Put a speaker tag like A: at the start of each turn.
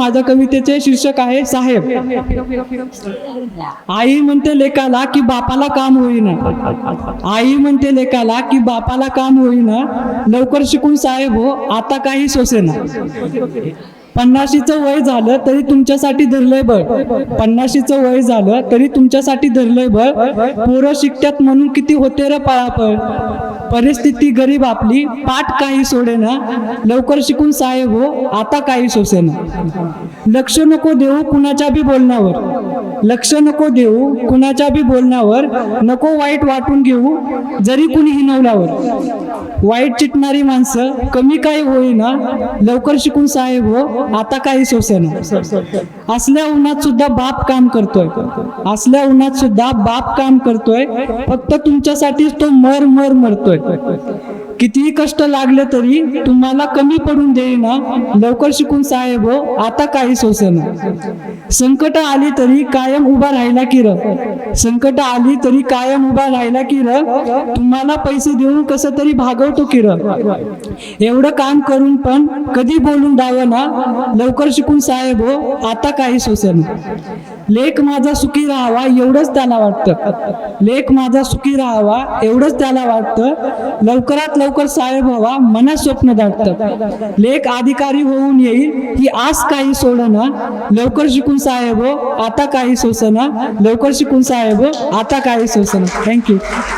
A: माझ्या कवितेचे शीर्षक आहे साहेब. आई म्हणते लेकाला की बापाला काम होईना. आई म्हणते लेकाला की बापाला काम होईना. लवकर शिकून साहेब हो आता काही सोसेना. पन्नाशीचं वय झालं तरी तुमच्यासाठी धरलंय बळ. पन्नाशीचं वय झालं तरी तुमच्यासाठी धरलंय बळ. पोरं शिकत्यात म्हणून किती होते र पळापळ. परिस्थिती गरीब आपली पाठ काही सोडेना. लवकर शिकून साहेब हो आता काही सोसेना. लक्ष नको देऊ कुणाच्या बी बोलण्यावर. लक्ष नको देऊ कुणाच्या बी बोलण्यावर. नको वाईट वाटून घेऊ जरी कुणी हिनवल्यावर. वाईट चिटणारी माणसं कमी काही होईना लवकर शिकून साहेब हो आता काही सोसेना असल्या उन्हात सुद्धा बाप काम करतोय. असल्या उन्हात सुद्धा बाप काम करतोय. फक्त तुमच्यासाठीच तो मर मर मरतोय. कितीही कष्ट लागले तरी तुम्हाला कमी पडून देईना. लवकर शिकून साहेब हो आता काही सोसेना. संकट आली तरी कायम उभा राहिला की र. संकट आली तरी कायम उभा राहिला की र. तुम्हाला पैसे देऊन कसं तरी भागवतो की र. एवढं काम करून पण कधी बोलून ना? लवकर शिकून साहेब हो आता काही सोसेना. लेख माझा सुखी राहावा एवढंच त्याला वाटतं. लेख माझा सुखी राहावा एवढंच त्याला वाटतं. लवकरात लवकर साहेब व्हावा मनात स्वप्न दाटतं. लेख अधिकारी होऊन येईल ही आज काही सोडना लवकर शिकून साहेब हो आता काही सोसना लवकर शिकून साहेब हो आता काही सोसना थँक्यू